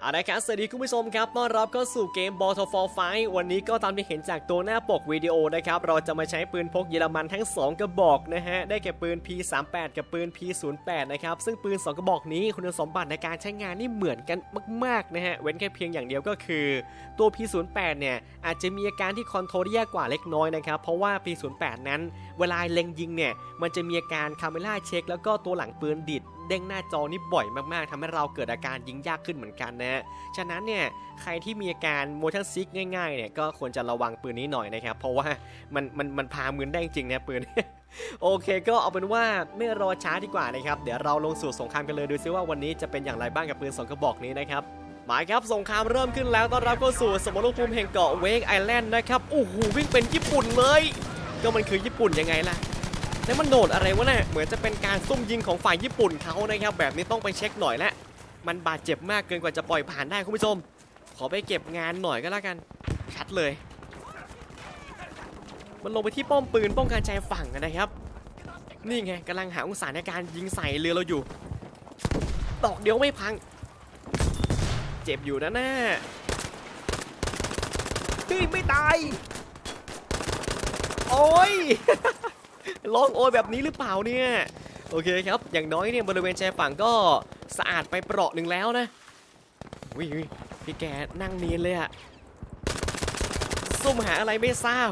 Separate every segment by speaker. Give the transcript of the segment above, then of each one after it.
Speaker 1: เอาละครับสวัสดีคุณผู้ชมครับต้อนรับเข้าสู่เกม b a l l to Fall Fight วันนี้ก็ตามที่เห็นจากตัวหน้าปกวิดีโอนะครับ เราจะมาใช้ปืนพกเยอรมันทั้ง 2 กระบอกนะฮะ ได้แก่ปืน P38 กับปืน P08 นะครับ ซึ่งปืน 2 กระบอกนี้คุณสมบัติในการใช้งานนี่เหมือนกันมากๆนะฮะ เว้นแค่เพียงอย่างเดียวก็คือ ตัว P08 เนี่ยอาจจะมีอาการที่คอนโทรลยากกว่าเล็กน้อยนะครับ เพราะว่า P08 นั้น เวลาเล็งยิงเนี่ย มันจะมีอาการคาเมล่าเช็ค แล้วก็ตัวหลังปืนดิด เด้งหน้าจอนี่บ่อยมากๆทำให้เราเกิดอาการยิงยากขึ้นเหมือนกันนะฉะนั้นเนี่ยใครที่มีอาการ motion sick ง่ายๆเนี่ยก็ควรจะระวังปืนนี้หน่อยนะครับ เพราะว่ามันมันมันพามือได้จริงนะปืนโอเคก็เอาเป็นว่าไม่รอช้าดีกว่านะครับ เดี๋ยวเราลงสู่สงครามกันเลยดูซิว่าวันนี้จะเป็นอย่างไรบ้างกับปืนสองกระบอกนี้นะครับมาครับสงครามเริ่มขึ้นแล้วต้อนรับเข้าสู่สมรภูมิแห่งเกาะเวกไอแลนด์นะครับโอ้โหวิ่งเป็นญี่ปุ่นเลย ก็มันคือญี่ปุ่นยังไงล่ะ แล้วมันโดดอะไรวะเนี่ยเหมือนจะเป็นการซุ่มยิงของฝ่ายญี่ปุ่นเขานะครับแบบนี้ต้องไปเช็คหน่อยและ มันบาดเจ็บมากเกินกว่าจะปล่อยผ่านได้คุณผู้ชม ขอไปเก็บงานหน่อยก็แล้วกันชัดเลย มันลงไปที่ป้อมปืนป้องกันชายฝั่งนะครับนี่ไงกำลังหาองศาในการยิงใส่เรือเราอยู่ดอกเดียวไม่พัง เจ็บอยู่นะแน่าเฮ้ยไม่ตาย โอ้ย ร้องโอยแบบนี้หรือเปล่าเนี่ย โอเคครับ อย่างน้อยเนี่ยบริเวณชายฝั่งก็สะอาดไปเปราะหนึ่งแล้วนะวิวพี่แกนั่งเนียนเลยอะซุ่มหาอะไรไม่ทราบ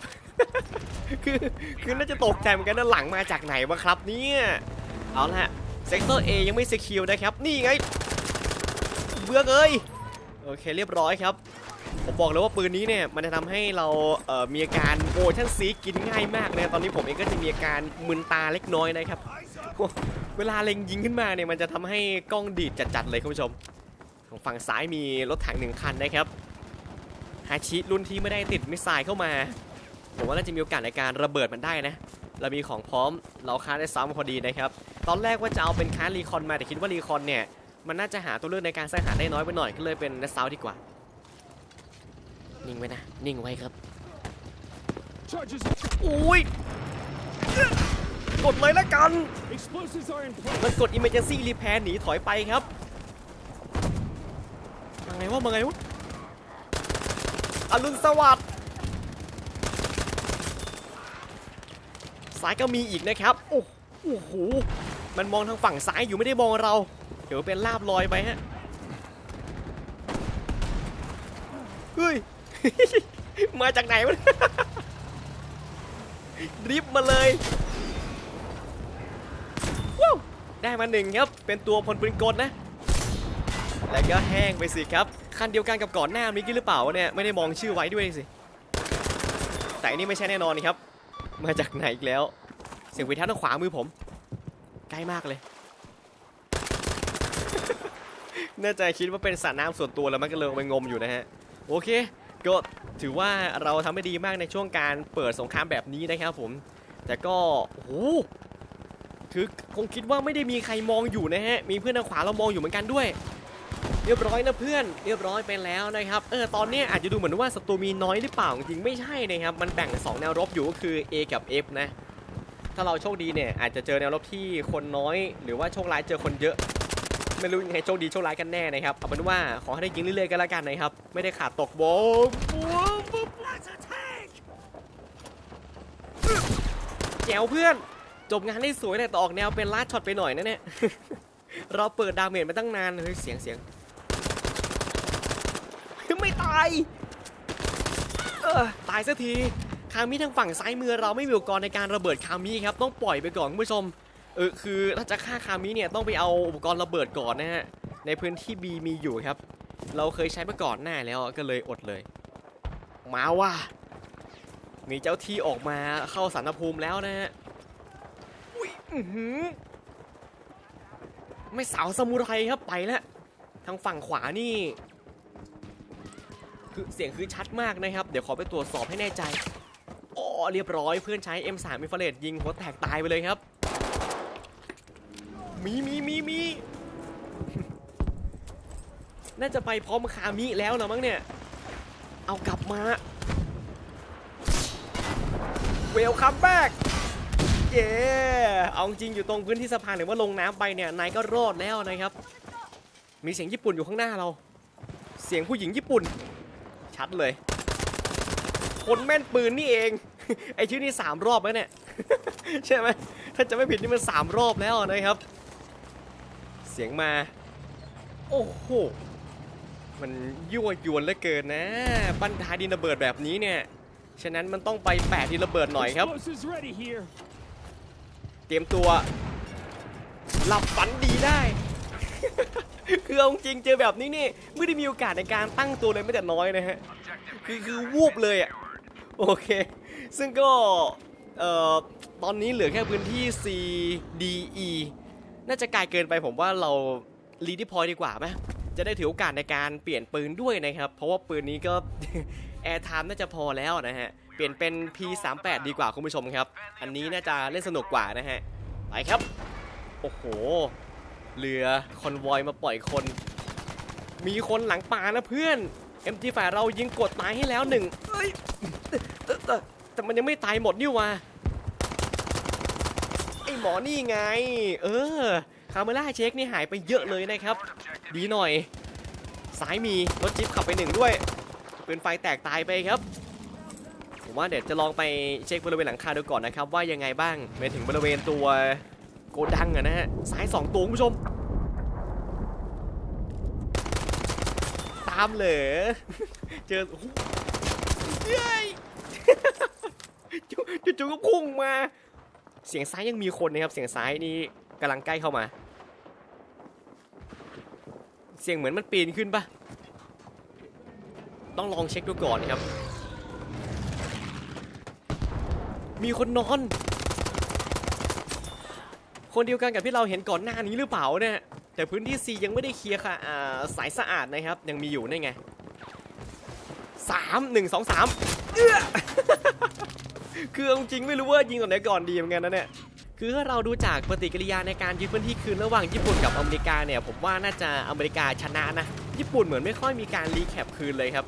Speaker 1: คือคือน่าจะตกใจเหมือนกันนะหลังมาจากไหนวะครับเนี่ย เอาละเซกเตอร์ A ยังไม่สกิลนะครับ นี่ไง เบื้องเอ้ย โอเคเรียบร้อยครับ ผมบอกเลยว่าปืนนี้เนี่ยมันจะทำให้เราเมีอาการโมชั่นซีกินง่ายมากเลยตอนนี้ผมเองก็จะมีอาการมึนตาเล็กน้อยนะครับ เวลาเล็งยิงขึ้นมาเนี่ยมันจะทำให้กล้องดีดจัดๆเลยคุณผู้ชมของฝั่งซ้ายมีรถถังหนึ่งคันนะครับฮาชิรุ่นที่ไม่ได้ติดมิสไซล์เข้ามา ผมว่าน่าจะมีโอกาสในการระเบิดมันได้นะ เรามีของพร้อมเราค้าได้ซ้ำพอดีนะครับ ตอนแรกว่าจะเอาเป็นค้ารีคอนมาแต่คิดว่ารีคอนเนี่ยมันน่าจะหาตัวเลือกในการสังหารได้น้อยไปหน่อยก็เลยเป็นนัสซาวดีกว่า นิ่งไว้นะ นิ่งไว้ครับ
Speaker 2: Charges!
Speaker 1: อุ้ย กดเลยละกัน
Speaker 2: Explosives are in place!
Speaker 1: มันกด emergency repair หนีถอยไปครับมาไงวะมาไงวะอรุณสวัสดิ์สายก็มีอีกนะครับโอ้โอ้โห มันมองทางฝั่งซ้ายอยู่ไม่ได้มองเรา เดี๋ยวเป็นลาบลอยไปฮะ เฮ้ย มาจากไหนวะดริฟมาเลยว้าวได้มาหนึ่งครับ เป็นตัวพลปืนกลนะ แล้วก็แห้งไปสิครับ คันเดียวกันกับก่อนหน้านี้กี่หรือเปล่าเนี่ยไม่ได้มองชื่อไว้ด้วยสิ แต่อันนี่ไม่ใช่แน่นอนนี่ครับ มาจากไหนอีกแล้ว เสียงวิทัศน์ทางขวามือผม ใกล้มากเลยน่าจะคิดว่าเป็นสระน้ำส่วนตัวแล้วมันก็เลยลงไปงมอยู่นะฮะ โอเค ก็ถือว่าเราทำได้ดีมากในช่วงการเปิดสงครามแบบนี้นะครับผม แต่ก็โอ้โหคือคงคิดว่าไม่ได้มีใครมองอยู่นะฮะ มีเพื่อนทางขวาเรามองอยู่เหมือนกันด้วย เรียบร้อยนะเพื่อน เรียบร้อยไปแล้วนะครับ เออ ตอนนี้อาจจะดูเหมือนว่าศัตรูมีน้อยหรือเปล่า จริงไม่ใช่นะครับ มันแบ่งเป็นสองแนวรบอยู่ก็คือ A กับ F นะ ถ้าเราโชคดีเนี่ยอาจจะเจอแนวรบที่คนน้อย หรือว่าโชคร้ายเจอคนเยอะ ไม่รู้ยังไงโชคดีโชคร้ายกันแน่นะครับเอาเป็นว่าขอให้ได้ยิงเรื่อยๆกันแล้วกันนะครับ ไม่ได้ขาดตกโบมแจวเพื่อน จบงานได้สวยแต่ต่อออกแนวเป็นลาดช็อตไปหน่อยนะเนี่ยเราเปิดดาเมจมาตั้งนานเฮ้ยเสียงเสียงไม่ตายเออตายสักทีคามิทางฝั่งซ้ายมือเราไม่มีอุปกรณ์ในการระเบิดคามิครับต้องปล่อยไปก่อนคุณผู้ชม เออคือถ้าจะฆ่าคามิเนี่ยต้องไปเอาอุปกรณ์ระเบิดก่อนนะฮะในพื้นที่ B มีอยู่ครับ เราเคยใช้มาก่อนหน้าแล้วก็เลยอดเลย มาว่ะมีเจ้าที่ออกมาเข้าสารภูมิแล้วนะฮะอุ้ยอือหือไม่สาวซามูไรครับไปแล้วทางฝั่งขวานี่ คือเสียงคือชัดมากนะครับ เดี๋ยวขอไปตรวจสอบให้แน่ใจอ๋อเรียบร้อยเพื่อนใช้ M3 มิฟเลตยิงหัวแตกตายไปเลยครับ มีมีมีมี น่าจะไปพร้อมคามิแล้วนะมั้งเนี่ย เอากลับมา เวลคัมแบ็กเย้เอาจริงอยู่ตรงพื้นที่สะพานหรือว่าลงน้ำไปเนี่ยนายก็รอดแล้วนะครับ มีเสียงญี่ปุ่นอยู่ข้างหน้าเรา เสียงผู้หญิงญี่ปุ่น ชัดเลย คนแม่นปืนนี่เอง ไอชื่อนี่สามรอบแล้วเนี่ย ใช่ไหมถ้าจะไม่ผิดนี่มันสามรอบแล้วนะครับ เสียงมา โอ้โห มันยั่วยวนเหลือเกินนะ บันทายดินระเบิดแบบนี้เนี่ย ฉะนั้นมันต้องไปแปะดินระเบิดหน่อยครับ เตรียมตัว หลับฝันดีได้ คือเอาจริงเจอแบบนี้นี่ไม่ได้มีโอกาสในการตั้งตัวเลยไม่แต่น้อยนะฮะ คือคือวูบเลยอะ โอเค ซึ่งก็ เอ่อ ตอนนี้เหลือแค่พื้นที่ C D E น่าจะไกลเกินไปผมว่าเรารีดิพอยดีกว่าไหมจะได้ถือโอกาสในการเปลี่ยนปืนด้วยนะครับ เพราะว่าปืนนี้ก็แอร์ไทม์น่าจะพอแล้วนะฮะ เปลี่ยนเป็น P38 ดีกว่าคุณผู้ชมครับ อันนี้น่าจะเล่นสนุกกว่านะฮะ ไปครับ โอ้โห เรือคอนวอยมาปล่อยคน มีคนหลังป่านะเพื่อน MG ฝ่ายเรายิงกดตายให้แล้วหนึ่งเอ้ยแต่แต่แต่มันยังไม่ตายหมดนี่วะ หมอนี่ไง เออคาเมล่าเช็คนี่หายไปเยอะเลยนะครับ ดีหน่อยซ้ายมีรถจิ๊บขับไปหนึ่งด้วยปืนไฟแตกตายไปครับผมว่าเดี๋ยวจะลองไปเช็คบริเวณหลังคาดูก่อนนะครับ ว่ายังไงบ้างไปถึงบริเวณตัวโกดังอะนะฮะซ้ายสองตัวคุณผู้ชม ตามเหรอเจอเย้ยจู่ๆก็พุ่งมา เสียงซ้ายยังมีคนนะครับ เสียงซ้ายนี่กำลังใกล้เข้ามา เสียงเหมือนมันปีนขึ้นปะต้องลองเช็คดูก่อนนะครับ มีคนนอน คนเดียวกันกับที่เราเห็นก่อนหน้านี้หรือเปล่าเนี่ย แต่พื้นที่ C ยังไม่ได้เคลียร์ค่ะสายสะอาดนะครับ ยังมีอยู่นี่ไงสามหนึ่งสองสามเออ คือเอาจริงไม่รู้ว่ายิงตอนไหนก่อนดีเหมือนกันนะเนี่ยคือถ้าเราดูจากปฏิกิริยาในการยึดพื้นที่คืนระหว่างญี่ปุ่นกับอเมริกาเนี่ยผมว่าน่าจะอเมริกาชนะนะ ญี่ปุ่นเหมือนไม่ค่อยมีการรีแคปคืนเลยครับ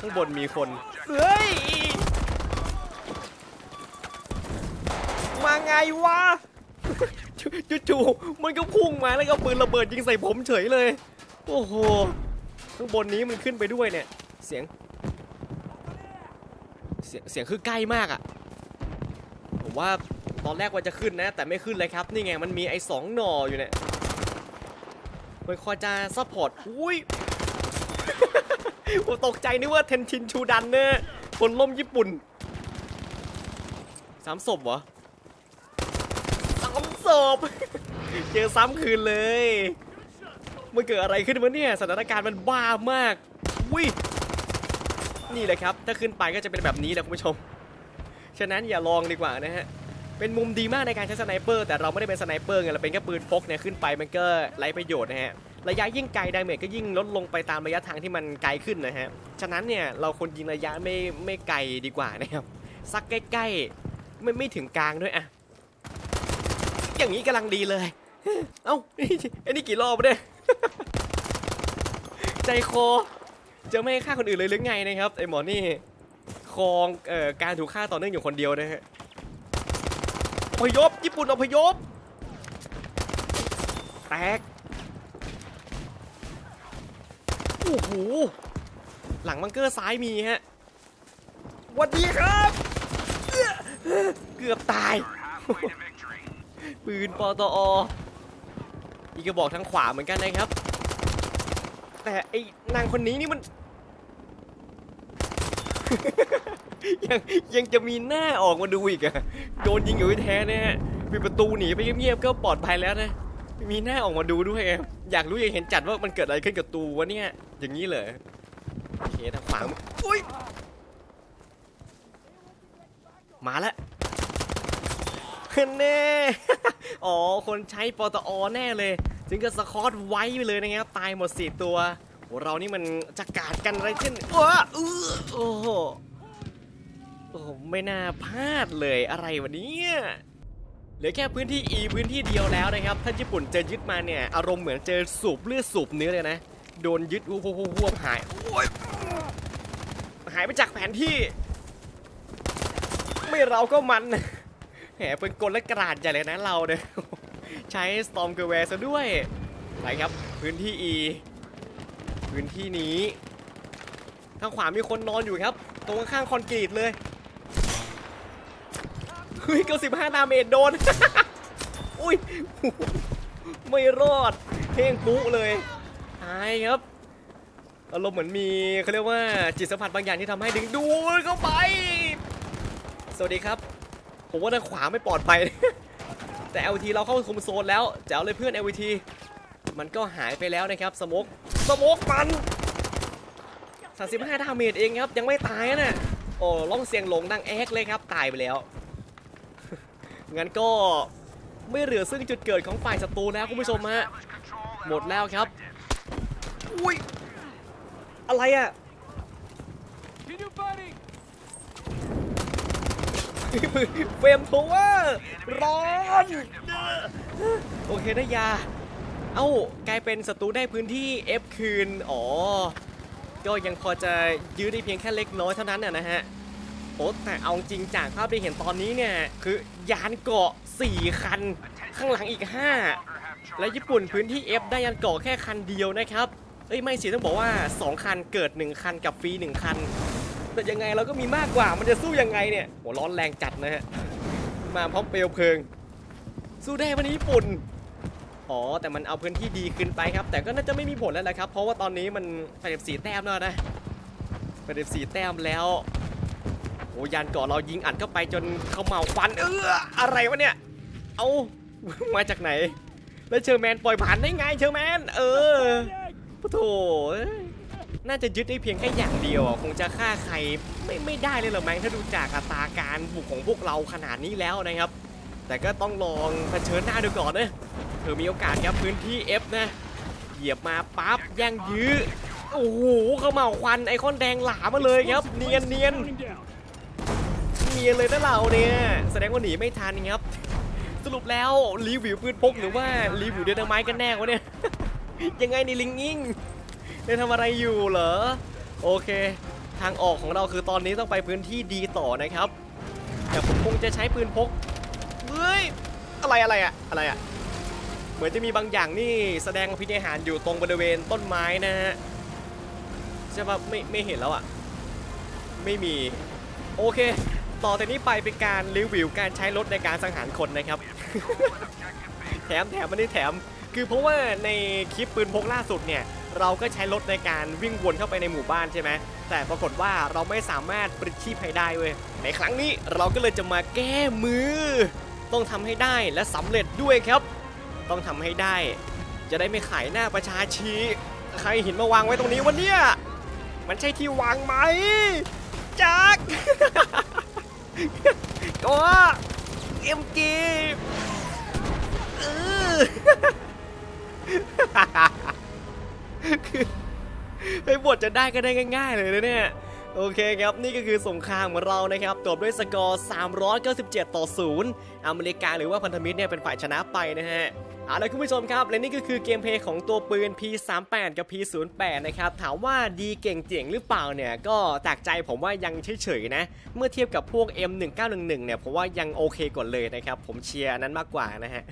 Speaker 1: ข้างบนมีคน เฮ้ย มาไงวะจู่ๆมันก็พุ่งมาแล้วก็ปืนระเบิดยิงใส่ผมเฉยเลย โอ้โห ข้างบนนี้มันขึ้นไปด้วยเนี่ย เสียง สียงเสียงคือใกล้มากอะ่ะ ผมว่าตอนแรกว่าจะขึ้นนะ แต่ไม่ขึ้นเลยครับ นี่ไงมันมีไอ้สองหน่ออยู่เนี่ยมันคอยจะซัพพอร์ต อุ้ย ผมตกใจนึกว่าเทนชินชูดันเนี่ยคนล่มญี่ปุ่น สามศพเหรอสามศพ เจอซ้ำคืนเลย มันเกิดอะไรขึ้นวะเนี่ย สถานการณ์มันบ้ามากวิ นี่แหละครับ ถ้าขึ้นไปก็จะเป็นแบบนี้แหละคุณผู้ชม ฉะนั้นอย่าลองดีกว่านะฮะ เป็นมุมดีมากในการใช้สไนเปอร์ แต่เราไม่ได้เป็นสไนเปอร์ไงเราเป็นแค่ปืนพกเนี่ยขึ้นไปมันก็ไร้ประโยชน์นะฮะ ระยะยิ่งไกลดาเมจก็ยิ่งลดลงไปตามระยะทางที่มันไกลขึ้นนะฮะ ฉะนั้นเนี่ยเราควรยิงระยะไม่ไม่ไกลดีกว่านะครับสักใกล้ๆไม่ไม่ถึงกลางด้วยอะอย่างนี้กำลังดีเลย เอ้าไอ้นี่กี่รอบเนี่ยใจคอ จะไม่ฆ่าคนอื่นเลยหรือไงนะครับไอ้หมอนี่ครองเอ่อการถูกฆ่าต่อเนื่องอยู่คนเดียวนะฮะอพยพญี่ปุ่นอพยพแตกโอ้โหหลังบังเกอร์ซ้ายมีฮะวัสดีครับเอื้อเกือบตาย ปืนปตออีกกระบอกทางขวาเหมือนกันนะครับ แต่ไอ้นางคนนี้นี่มัน ยังยังจะมีหน้าออกมาดูอีกอะโดนยิงอยู่แท้เนี่ยปิดประตูหนีไปเงียบๆก็ปลอดภัยแล้วนะ มีหน้าออกมาดูด้วยอะอยากรู้อยากเห็นจัดว่ามันเกิดอะไรขึ้นกับตูวะเนี่ยอย่างนี้เหรอโอเคทางขวาอุ้ยมาแล้วแน่อ๋อ คนใช้ปตอแน่เลย ถึงกับสคอตไว้ไปเลยนะครับ ตายหมดสี่ตัว โหเรานี่มันจะกาดกันอะไรเช่นว้าเออโอ้โหโอ้โหไม่น่าพลาดเลยอะไรวะเนี่ยเหลือแค่พื้นที่ E พื้นที่เดียวแล้วนะครับ ถ้าญี่ปุ่นเจอยึดมาเนี่ย อารมณ์เหมือนเจอสูบเลือดสูบเนื้อเลยนะ โดนยึดวูบวูบวูบหายหายไปจากแผนที่ ไม่เราก็มันแหมเป็นกลและกระดาษใหญ่เลยนะเราเนี่ยใช้ Storm g e r w a r ซะด้วยไปครับ พื้นที่ E พื้นที่นี้ทางขวามีคนนอนอยู่ครับ ตรงข้างคอนกรีตเลยเฮ้ยเกือบสิบห้าดาเมจโดน อุ้ย ไม่รอดเพ่งปุ๊เลยตายครับ อารมณ์เหมือนมีเขาเรียกว่าจิตสัมผัสบางอย่างที่ทำให้ดึงดูดเข้าไป สวัสดีครับ ผมว่าทางขวาไม่ปลอดภัย แต่ LT เราเข้าคุมโซนแล้วแจ๋วเลยเพื่อน LT มันก็หายไปแล้วนะครับสโมก สโมกมัน35ดาเมจเองครับ ยังไม่ตายนะ โอ้ล่องเสียงหลงดังแอ๊กเลยครับ ตายไปแล้ว งั้นก็ไม่เหลือซึ่งจุดเกิดของฝ่ายศัตรูแล้วคุณผู้ชมฮะ หมดแล้วครับ อุ้ย อะไรอะเฟรมโทเวร์ร้อน โอเคได้ยา เอ้ากลายเป็นศัตรูได้พื้นที่ F คืน อ๋อ ก็ยังพอจะยื้อได้เพียงแค่เล็กน้อยเท่านั้นน่ะนะฮะโอ้แต่เอาจริงจากภาพที่เห็นตอนนี้เนี่ย คือยานเกาะ 4 คัน ข้างหลังอีก 5 และญี่ปุ่นพื้นที่ F ได้ยันเกาะแค่คันเดียวนะครับ เอ้ยไม่สิต้องบอกว่า 2 คันเกิด 1 คันกับฟรี 1 คัน แต่ยังไงเราก็มีมากกว่ามันจะสู้ยังไงเนี่ยโหร้อนแรงจัดนะฮะ มาพร้อมเปลวเพลิง สู้ได้วันนี้ญี่ปุ่น อ๋อ แต่มันเอาพื้นที่ดีขึ้นไปครับ แต่ก็น่าจะไม่มีผลแล้วแหละครับ เพราะว่าตอนนี้มันไปดบสีแต้มแล้วนะไปดบสีแต้มแล้วโอ้ยานเก่อเรายิงอัดเข้าไปจนเขาเมาฟันเอออะไรวะเนี่ย เอามาจากไหน แล้วเชอร์แมนปล่อยผ่านได้ไงเชอร์แมน เออปะโถน่าจะยึดได้เพียงแค่อย่างเดียวคงจะฆ่าใครไม่ไม่ได้เลยหรอแมงถ้าดูจากอัตราการบุกของพวกเราขนาดนี้แล้วนะครับ แต่ก็ต้องลองเผชิญหน้าดูก่อนนะ เผื่อมีโอกาสครับพื้นที่ F นะ เหยียบมาปั๊บแย่งยื้อ โอ้โหเขาเมาควันไอคอนแดงหลามาเลยครับ เนียนเนียนเนียนเลยนะเราเนี่ย แสดงว่าหนีไม่ทันครับ สรุปแล้วรีวิวปืนพกหรือว่ารีวิวเดนไม้กันแน่วะเนี่ย ยังไงนี่ลิงงิงได้ทำอะไรอยู่เหรอ โอเค ทางออกของเราคือตอนนี้ต้องไปพื้นที่ดีต่อนะครับ แต่ผมคงจะใช้ปืนพก เฮ้ย อะไรอะไรอะอะไรอะ เหมือนจะมีบางอย่างนี่แสดงพินิหารอยู่ตรงบริเวณต้นไม้นะฮะใช่ปะไม่ไม่เห็นแล้วอะไม่มี โอเค ต่อจากนี้ไปเป็นการรีวิวการใช้รถในการสังหารคนนะครับ แถมแถมมันนี่แถม คือเพราะว่าในคลิปปืนพกล่าสุดเนี่ย เราก็ใช้รถในการวิ่งวนเข้าไปในหมู่บ้านใช่ไหมแต่ปรากฏว่าเราไม่สามารถปลิดชีพให้ได้เว้ยในครั้งนี้เราก็เลยจะมาแก้มือ ต้องทำให้ได้และสำเร็จด้วยครับ ต้องทำให้ได้ จะได้ไม่ขายหน้าประชาชีใครเห็นมาวางไว้ตรงนี้วันเนี้ยมันใช่ที่วางไหมจักก็เอ็มจีคือไอ้บทจะได้ก็ได้ง่าย ๆ เลยนะเนี่ยโอเคครับ นี่ก็คือสงครามของเรานะครับจบด้วยสกอร์ 397 ต่อ 0 อเมริกาหรือว่าพันธมิตรเนี่ยเป็นฝ่ายชนะไปนะฮะ เอาละคุณผู้ชมครับและนี่ก็คือเกมเพลย์ของตัวปืน P38 กับ P08 นะครับถามว่าดีเก่งเจ๋งหรือเปล่าเนี่ยก็จากใจผมว่ายังเฉยๆนะ เมื่อเทียบกับพวก M1911 เนี่ยผมว่ายังโอเคกว่าเลยนะครับ ผมเชียร์นนั้นมากกว่านะฮะ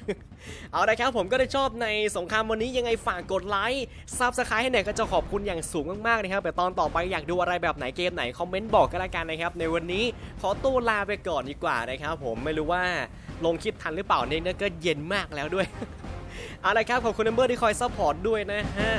Speaker 1: เอาละครับผมก็ได้ชอบในสงครามวันนี้ยังไงฝากกดไลค์ซับสไครต์ให้หน่อยก็จะขอบคุณอย่างสูงมากๆนะครับแต่ตอนต่อไปอยากดูอะไรแบบไหนเกมไหนคอมเมนต์บอกกันละกันนะครับในวันนี้ขอตัวลาไปก่อนดีกว่านะครับผมไม่รู้ว่าลงคลิปทันหรือเปล่าเนี่ยก็เย็นมากแล้วด้วย เอาละครับขอบคุณนัมเบอร์ที่คอยซัพพอร์ตด้วยนะฮะ